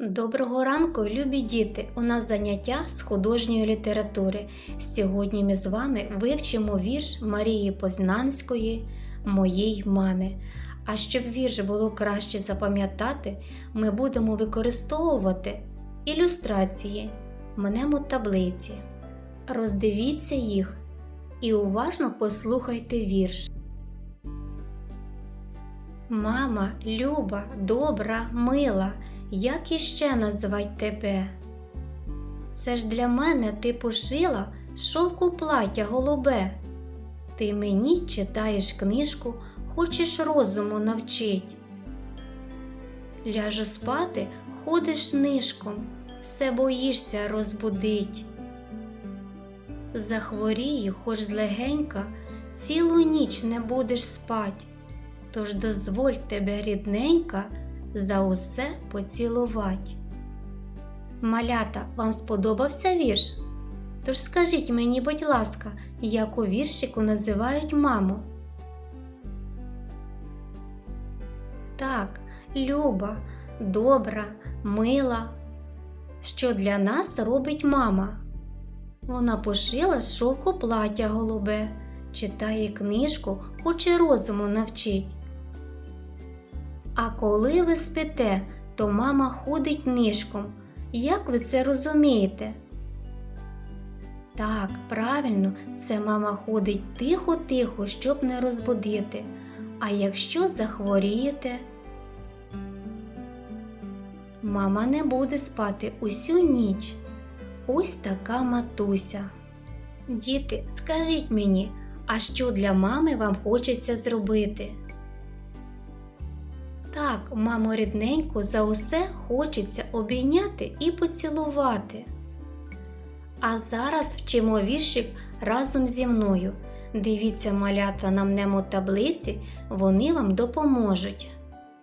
Доброго ранку, любі діти! У нас заняття з художньої літератури. Сьогодні ми з вами вивчимо вірш Марії Познанської Моїй мамі. А щоб вірш було краще запам'ятати, ми будемо використовувати ілюстрації, мнемо таблиці. Роздивіться їх і уважно послухайте вірш. Мама, люба, добра, мила, як іще назвать тебе? Це ж для мене ти пошила шовку плаття голубе. Ти мені читаєш книжку, хочеш розуму навчить. Ляжу спати, ходиш нишком, все боїшся розбудить. Захворію, хоч злегенька, цілу ніч не будеш спать. Тож дозволь тебе, рідненька, за усе поцілувать. Малята, вам сподобався вірш? Тож скажіть мені, будь ласка, як у віршику називають маму? Так, люба, добра, мила. Що для нас робить мама? Вона пошила з шовку плаття голубе, читає книжку, хоче розуму навчить. А коли ви спите, то мама ходить нишком. Як ви це розумієте? Так, правильно, це мама ходить тихо-тихо, щоб не розбудити. А якщо захворієте, мама не буде спати усю ніч. Ось така матуся. Діти, скажіть мені, а що для мами вам хочеться зробити? Так, мамо рідненько, за усе хочеться обійняти і поцілувати. А зараз вчимо віршик разом зі мною. Дивіться, малята на мнемотаблиці, вони вам допоможуть.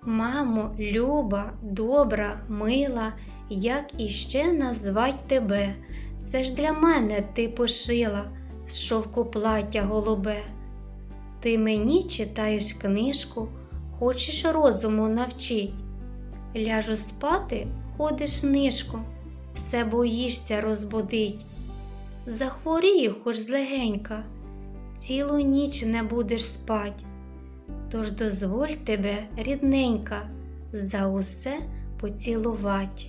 Мамо, люба, добра, мила, як іще назвать тебе? Це ж для мене ти пошила з шовку плаття голубе. Ти мені читаєш книжку, хочеш розуму навчить. Ляжу спати, ходиш нишком, все боїшся розбудить. Захворію, хоч злегенька, цілу ніч не будеш спать. Тож дозволь тебе, рідненька, за усе поцілувать.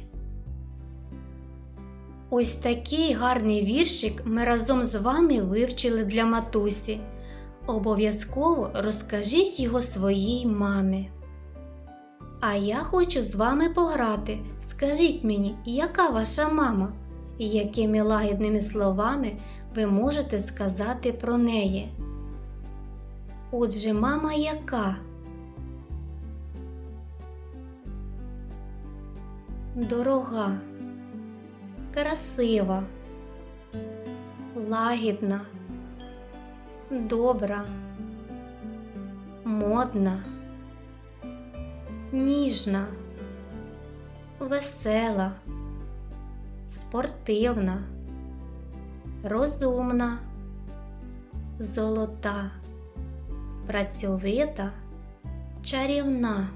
Ось такий гарний віршик ми разом з вами вивчили для матусі. Обов'язково розкажіть його своїй мамі. А я хочу з вами пограти. Скажіть мені, яка ваша мама? І якими лагідними словами ви можете сказати про неї? Отже, мама яка? Дорога, красива, лагідна, добра, модна, ніжна, весела, спортивна, розумна, золота працьовита, чарівна.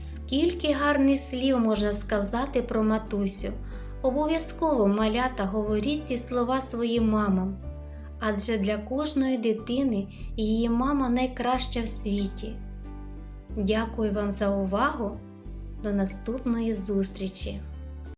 Скільки гарних слів можна сказати про матусю. Обов'язково малята говоріть ці слова своїм мамам. Адже для кожної дитини її мама найкраща в світі. Дякую вам за увагу. До наступної зустрічі!